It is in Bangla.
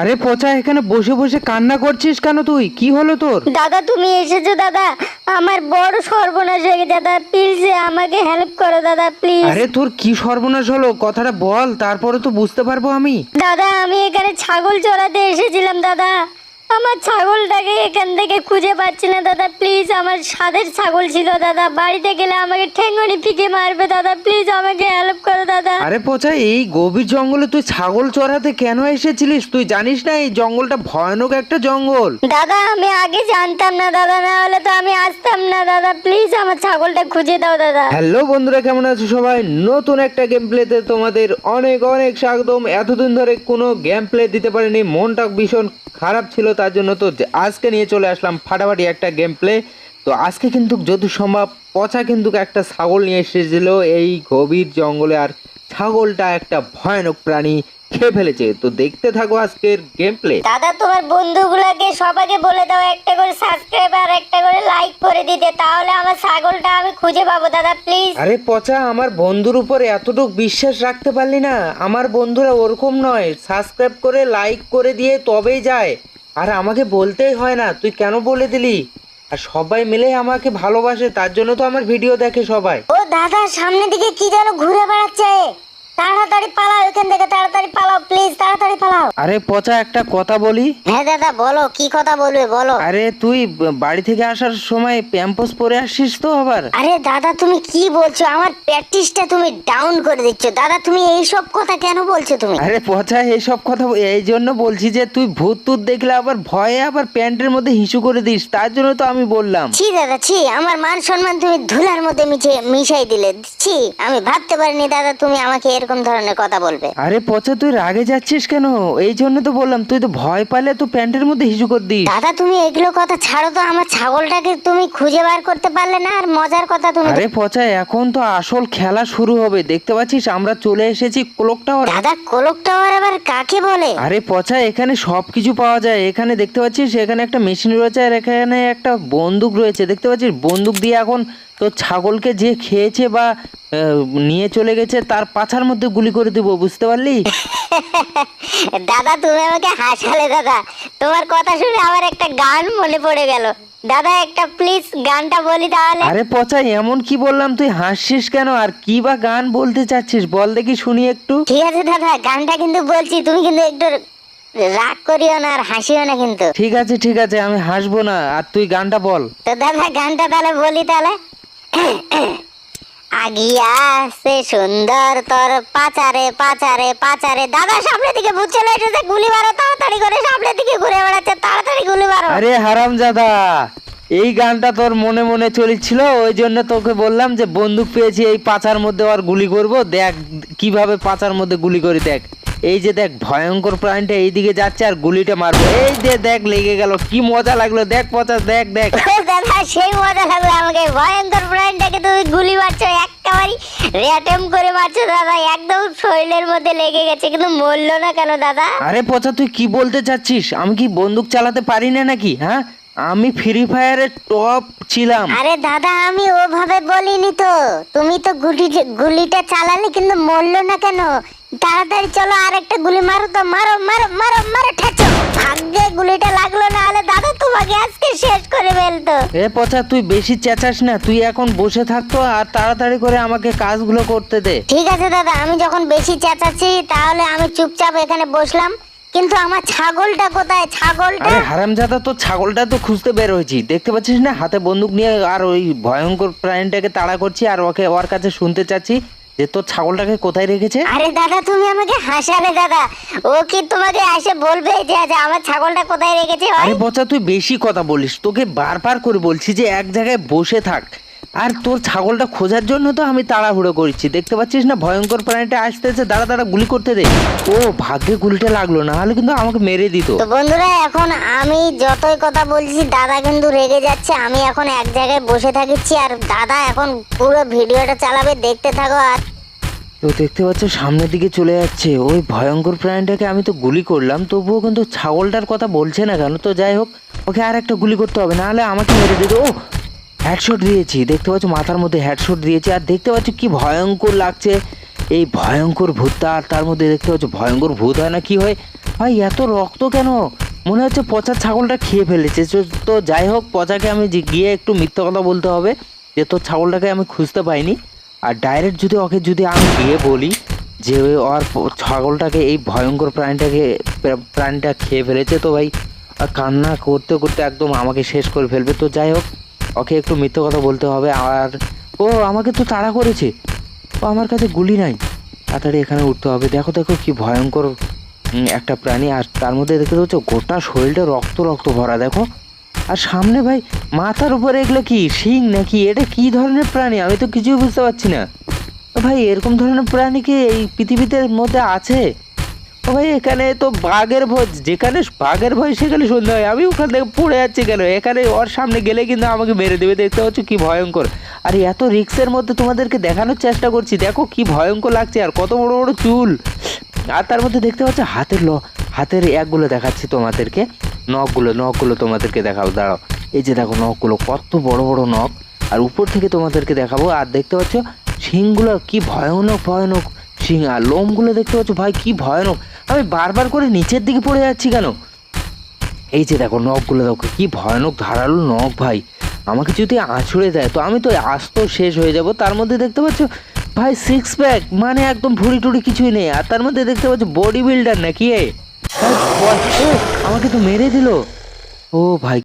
আরে পচা এখানে বসে বসে কান্না করছিস কেন তুই? কি হলো তোর? দাদা তুমি এসেছ দাদা। আমার বড় সর্বনাশ হয়ে গেছে দাদা। প্লিজ আমাকে হেল্প করো দাদা প্লিজ আরে তোর কি সর্বনাশ হলো? কথাটা বল তারপরে তো বুঝতে পারব আমি। দাদা আমি এখানে ছাগল চড়াতে এসেছিলাম দাদা। আমার ছাগলটাকে এখান থেকে খুঁজে পাচ্ছি না দাদা। প্লিজ আমার স্বাদের ছাগল ছিল দাদা। বাড়িতে গেলে আমাকে ঠেঙ্গনি পিকে মারবে দাদা। প্লিজ আমাকে আরে পচা এই গভীর জঙ্গলে তুই ছাগল চড়াতে কেন এসেছিলিস? তুই জানিস না এই জঙ্গলটা ভয়ানক একটা জঙ্গল। দাদা আমি আগে জানতাম না দাদা না হলে তো আমি আসতাম না দাদা। প্লিজ আমার ছাগলটা খুঁজে দাও দাদা। হ্যালো বন্ধুরা কেমন আছো সবাই? নতুন একটা গেম প্লেতে তোমাদের অনেক অনেক স্বাগতম। এতদিন ধরে কোনো গেম প্লে দিতে পারিনি মনটা ভীষণ খারাপ ছিল তার জন্য তো আজকে নিয়ে চলে আসলাম ফাটাফাটি একটা গেম প্লে তো আজকে কিন্তু যদি সম্ভব পচা কিন্তু একটা ছাগল নিয়ে এসেছিল এই গভীর জঙ্গলে আর ছাগলটা একটা ভয়ানক প্রাণী খেয়ে ফেলেছে। তো দেখতে থাকো আজকের গেম প্লে দাদা তোমার বন্ধুগুলোকে সবাইকে বলে দাও একটা করে সাবস্ক্রাইব আর একটা করে লাইক করে দিতে। তাহলে আমার ছাগলটা আমি খুঁজে পাবো দাদা প্লিজ আরে পচা আমার বন্ধুর উপর এতটুকু বিশ্বাস রাখতে পারলি না। আমার বন্ধুরা ওরকম নয়। সাবস্ক্রাইব করে লাইক করে দিয়ে তবেই যায়। আর আমাকে বলতেই হয় না। তুই কেন বলে দিলি? আর সবাই মিলে আমাকে ভালোবাসে, তার জন্য তো আমার ভিডিও দেখে সবাই। ও দাদা, সামনের দিকে কি যেন ঘুরে বেড়াচ্ছে? আরে পচা একটা কথা বলি। হ্যাঁ দাদা বলো কি কথা বলবে বলো। আরে তুই বাড়ি থেকে আসার সময় প্যাম্পোস পরে আসছিস তো আবার? আরে দাদা তুমি কি বলছো? আমার প্র্যাকটিসটা তুমি ডাউন করে দিচ্ছ। দাদা তুমি এই সব কথা কেন বলছো তুমি? আরে পচা এই সব কথা এই জন্য বলছি যে তুই ভূত টুত দেখলে আবার ভয়ে আবার প্যান্টের মধ্যে হিসু করে দিস। তার জন্য তো আমি বললাম। ছি দাদা ছি আমার মান সম্মান তুমি ধুলার মধ্যে মিশে মিশাই দিলে। ছি আমি ভাবতে পারিনি দাদা তুমি আমাকে এরকম ধরনের কথা বলবে। আরে পচা তুই রাগে যাচ্ছিস কেন? এই জন্য তো বললাম তুই তো ভয় পালে তো প্যান্টের মধ্যে হিসু করে দিস দাদা তুমি এগুলো কথা ছাড়ো তো আমার ছাগলটাকে তুমি খুঁজে বার করতে পারলে না আর মজার কথা তুমি আরে পচা এখন তো আসল খেলা শুরু হবে দেখতে পাচ্ছিস আমরা চলে এসেছি ক্লক টাওয়ার দাদা কোলক টাওয়ার আবার কাকে বলে? আরে পচা এখানে সব কিছু পাওয়া যায় এখানে দেখতে পাচ্ছিস এখানে একটা মেশিন রয়েছে আর এখানে একটা বন্দুক রয়েছে দেখতে পাচ্ছিস বন্দুক দিয়ে এখন তো ছাগলকে যে খেয়েছে বা নিয়ে চলে গেছে তার পাছার মধ্যে গুলি করে দেবো বুঝতে পারলি? দাদা তুমি আমাকে হাসালে দাদা। তোমার কথা শুনে আমার একটা গান মনে পড়ে গেল। দাদা একটা প্লিজ গানটা বলি তাহলে। আরে পচা এমন কি বললাম? তুই হাসছিস কেন? আর কি বা গান বলতে চাচ্ছিস? বল দেখি শুনি একটু। ঠিক আছে দাদা গানটা কিন্তু বলছি তুমি কিন্তু একটু রাগ করিও না আর হাসিও না কিন্তু। ঠিক আছে ঠিক আছে আমি হাসবো না। আর তুই গানটা বল। তো দাদা গানটা তাহলে বলি তাহলে। আগিয়া সে সুন্দর তোর পাচারে পাচারে পাচারে। দাদা সামনের দিকে ভূত চলে এসেছে, গুলি মারো, তাড়াতাড়ি করে সামনের দিকে ঘুরে বেড়াচ্ছে, তাড়াতাড়ি গুলি মারো। আরে হারাম জাদা এই গানটা তোর মনে মনে চলছিল, ওই জন্য তোকে বললাম যে বন্দুক পেয়েছি, এই পাচার মধ্যে আর গুলি করব, দেখ কীভাবে পাচার মধ্যে গুলি করি, দেখ। এই যে দেখ ভয়ঙ্কর প্রাণীটা এইদিকে যাচ্ছে আর গুলিটা মারবো। এই যে দেখ লেগে গেল। কি মজা লাগল। দেখ পচাস দেখ দেখ। দাদা সেই মজা লাগল আমাকে। ভয়ঙ্কর প্রাণটাকে তুমি গুলি মারছো একেবারে রেটেম করে মারছো দাদা। একদম শরীরের মধ্যে লেগে গেছে কিন্তু মরলো না কেন দাদা? আরে পচা তুই কি বলতে চাচ্ছিস? আমি কি বন্দুক চালাতে পারি না নাকি হ্যাঁ? আমি ফ্রি ফায়ারের টপ ছিলাম। আরে দাদা আমি ওভাবে বলিনি তো। তুমি তো গুলি গুলিটা চালালে কিন্তু মরলো না কেন? তাড়াতাড়ি চলো আরেকটা গুলি মারো তো। মারো মারো মারো মারো ঠেচো ভাগ্যে গুলিটা লাগল না হলে দাদা তোমাকে আজকে শেষ করে ফেলতো। এ পচা তুই বেশি চেঁচাস না। তুই এখন বসে থাকতো আর তাড়াতাড়ি করে আমাকে কাজগুলো করতে দে। ঠিক আছে দাদা আমি যখন বেশি চেঁচাচ্ছি তাহলে আমি চুপচাপ এখানে বসলাম। কিন্তু আমার ছাগলটা কোথায়? ছাগলটা? আরে হারামজাদা তো ছাগলটা তো খুঁজতে বের হয়েছি। দেখতে পাচ্ছিস না? হাতে বন্দুক নিয়ে আর ওই ভয়ঙ্কর প্রাণীটাকে তাড়া করছি আর ওকে ওর কাছে শুনতে চাচ্ছি যে তোর ছাগলটাকে কোথায় রেখেছে? আরে দাদা তুমি আমাকে হাসালে দাদা। ও কি তোমাকে এসে বলবে যে যে আমার ছাগলটা কোথায় রেখেছে আরে বচা তুই বেশি কথা বলিস। তোকে বারবার করে বলছি যে এক জায়গায় বসে থাক। আর তোর ছাগলটা খোঁজার জন্য তো আমি তাড়াহুড়ো করছি। দেখতে পাচ্ছিস না? ভয়ঙ্কর প্রাণীটা আসতেছে দাঁড়া দাঁড়া গুলি করতে দে। ও ভাগ্যে গুলিটা লাগল। না হলে কিন্তু আমাকে মেরে দিত। তো বন্ধুরা এখন আমি যতই কথা বলছি দাদা কিন্তু রেগে যাচ্ছে। আমি এখন এক জায়গায় বসে থাকিছি আর দাদা এখন পুরো ভিডিওটা চালাবে। দেখতে থাকো আর। তো দেখতে পাচ্ছ সামনের দিকে চলে যাচ্ছে। ওই ভয়ঙ্কর প্রাণীটাকে আমি তো গুলি করলাম তবুও কিন্তু ছাগলটার কথা বলছে না কেন? তো যাই হোক ওকে আর একটা গুলি করতে হবে নাহলে আমাকে মেরে দিত। ও হেডশট দিয়েছি। দেখতে পাচ্ছ মাথার মধ্যে হেডশট দিয়েছি। আর দেখতে পাচ্ছ কি ভয়ঙ্কর লাগছে। এই ভয়ঙ্কর ভূতটা আর তার মধ্যে দেখতে পাচ্ছ ভয়ঙ্কর ভূত হয় না কি হয়? ভাই, এত রক্ত কেন? মনে হচ্ছে পচা ছাগলটা খেয়ে ফেলেছে। তো- যাই হোক, পচাকে আমি গিয়ে একটু মিথ্যা কথা বলতে হবে যে, তোর ছাগলটাকে আমি খুঁজতে পাইনি। আর ডাইরেক্ট যদি ওকে যদি আমি গিয়ে বলি যে, ওর ছাগলটাকে, এই ভয়ঙ্কর প্রাণীটাকে, প্রাণীটা খেয়ে ফেলেছে, তো ভাই, আর কান্না করতে করতে একদম আমাকে শেষ করে ফেলবে। তো যাই হোক ওকে একটু মিথ্যে কথা বলতে হবে আর ও আমাকে তো তাড়া করেছে। ও আমার কাছে গুলি নাই। তাড়াতাড়ি এখানে উঠতে হবে। দেখো দেখো কি ভয়ঙ্কর একটা প্রাণী। আর তার মধ্যে দেখতে পাচ্ছ, গোটা শরীরটা রক্ত রক্ত ভরা, দেখো। আর সামনে ভাই, মাথার উপরে এগুলো কি, শিং নাকি? এটা কি ধরনের প্রাণী? আমি তো কিছুই বুঝতে পারছি না। ভাই, এরকম ধরনের প্রাণী কি এই পৃথিবীতে মধ্যে আছে? ভাই এখানে তো বাঘের ভয়, যেখানে বাঘের ভয় সেখানে সন্ধ্যা হয়। আমি ওখান থেকে পড়ে যাচ্ছি কেন? এখানে ওর সামনে গেলে কিন্তু আমাকে মেরে দেবে, দেখতে পাচ্ছ কি ভয়ঙ্কর। আর এত রিক্সের মধ্যে তোমাদেরকে দেখানোর চেষ্টা করছি, দেখো কি ভয়ঙ্কর লাগছে আর কত বড় বড় চুল। আর তার মধ্যে দেখতে পাচ্ছ হাতের ল, হাতের একগুলো দেখাচ্ছি তোমাদেরকে। নখগুলো নখগুলো তোমাদেরকে দেখাবো, দাঁড়াও। এই যে দেখো নখগুলো, কত বড় বড় নখ। আর উপর থেকে তোমাদেরকে দেখাবো, আর দেখতে পাচ্ছ শিংগুলো কি ভয়ানক ভয়ানক শিং। আর লোমগুলো দেখতে পাচ্ছ, ভাই, কি ভয়ানক। আমি বারবার করে নিচের দিকে পড়ে যাচ্ছি কেন? এই যে দেখো নখগুলো, দেখো কি ভয়ানক ধারালো নখ ভাই। আমাকে যদি আছড়ে দেয়, তো আমি তো আস্ত শেষ হয়ে যাব। তার মধ্যে দেখতে পাচ্ছ, ভাই সিক্স প্যাক মানে একদম ভুড়ি টুড়ি কিছুই নেই। আর তার মধ্যে দেখতে পাচ্ছ বডি বিল্ডার নাকি এ? আমাকে তো মেরে দিল। ও ভাই